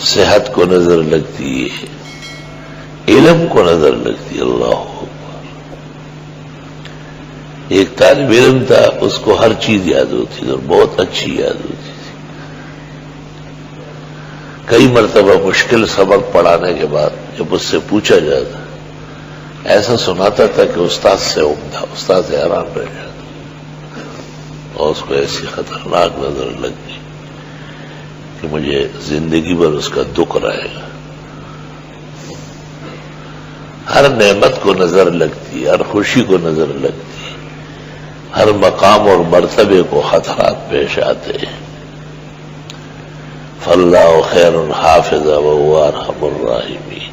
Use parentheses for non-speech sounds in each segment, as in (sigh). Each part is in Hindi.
सेहत को नज़र लगती है। इलम को नज़र लगती है, अल्लाह एक तालब इलम था, उसको हर चीज़ याद होती थी और बहुत अच्छी याद होती थी। कई मरतबा मुश्किल सबक पढ़ाने के बाद जब उससे पूछा जाता, ऐसा सुनाता था कि उस्ताद से उमदा, उस्ताद से हैरान रह जाता। और उसको ऐसी खतरनाक नज़र लग गई। कि मुझे ज़िंदगी भर उसका दुख रहेगा। हर नेमत को नज़र लगती है, हर खुशी को नज़र लगती है। हर मकाम और मरतबे को खतरात पेश आते हैं। फल्ला खैर हाफिजा वार हमराहिमी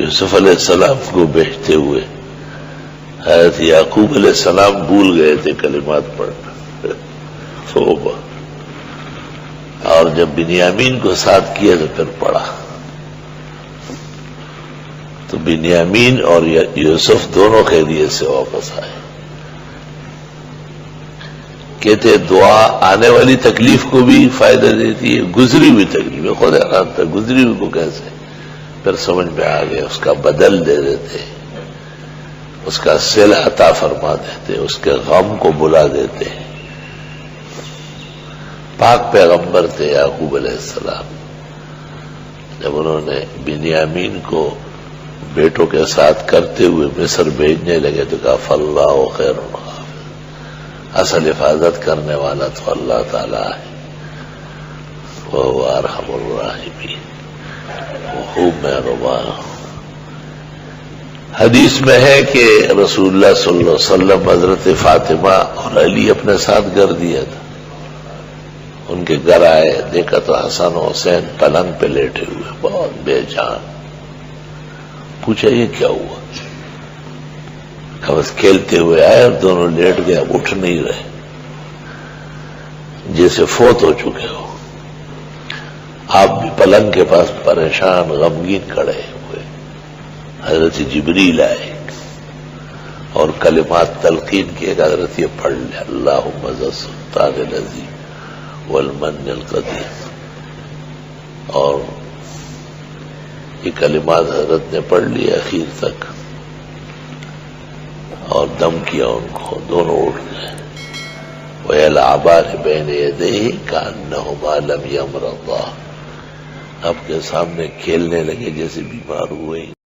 यूसुफ सलाम को बेचते हुए हज़रत याकूब सलाम भूल गए थे कलिमात पढ़ना। (laughs) तो और जब बिनियामीन को साथ किया तो फिर पढ़ा तो बिनियामीन और यूसुफ दोनों खैरियत से वापस आए। कहते, दुआ आने वाली तकलीफ़ को भी फ़ायदा देती है, गुजरी हुई तकलीफ़ है। खुद हैरान था गुजरी हुई को कैसे? फिर समझ में आ गया, उसका बदल दे देते उसका सिल अता फरमा देते उसके गम को बुला देते पाक पैगंबर थे याकूब सलाम। जब उन्होंने बिनियामीन को बेटों के साथ करते हुए मिस्र भेजने लगे तो कहा फल्ला खैर असल हिफाजत करने वाला तो अल्लाह ताला है। वह अरहमुर्राहिमी खूब मेहरबान हदीस में है कि रसूलुल्लाह सल्लल्लाहु अलैहि वसल्लम हज़रत फातिमा और अली अपने साथ कर दिया था। उनके घर आए देखा तो हसन हुसैन पलंग पे लेटे हुए, बहुत बेजान। पूछा, ये क्या हुआ? बस खेलते हुए आए और दोनों लेट गए उठ नहीं रहे। जैसे फोत हो चुके हो। आप भी पलंग के पास परेशान, गमगीन खड़े हुए। हज़रत जिबरील आए और कलिमात तलकीन की एक हज़रत ये पढ़ ले अल्लाह मजस्तान नजी वलमन कदीम और ये कलिमात हज़रत ने पढ़ लिया अखीर तक और दम किया उनको दोनों उठ गए वह आबार बहन दे का न लम यमर आपके सामने खेलने लगे जैसे बीमार हुए